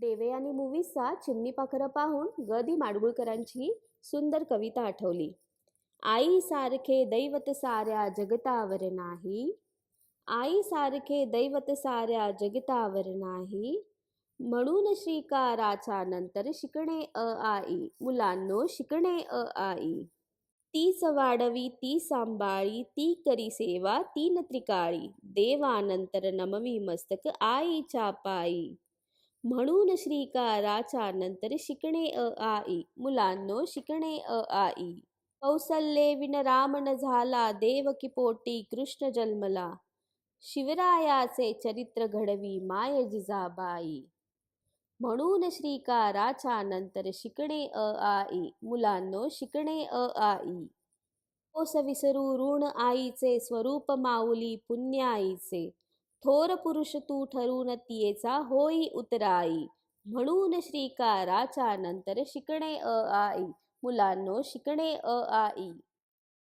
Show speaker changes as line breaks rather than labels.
देवयानी मूवीजचा चिमणी पाखरं पाहून दी माडगुळकरांची सुंदर कविता आठवली. आई सारखे दैवत साऱ्या जगतावर नाही. आई सारखे दैवत साऱ्या जगतावर नाही. म्हणून श्रीकाराच्या नंतर शिकणे अ आई मुलांनो शिकणे अ आई. तीच वाढवी ती सांभाळी ती करी सेवा तीन त्रिकाळी. देवानंतर नमवी मस्तक आईच्या पायी. म्हणून श्रीकाराच्या नंतर शिकणे अ आई. मुलांनो शिकणे अ आई. कौसल्ये विन राम न झाला देव किपोटी कृष्ण जन्मला. शिवरायाचे चरित्र घडवी माय जिजाबाई. म्हणून श्रीकाराच्या नंतर शिकणे अ आई. मुलांनो शिकणे अ आई. कोस विसरू ऋण आईचे स्वरूप माऊली पुण्याईचे. थोर पुरुष तू ठरून तियेचा होई उतराई. म्हणून श्रीकाराच्या नंतर शिकणे अ आई मुलांनो शिकणे अ आई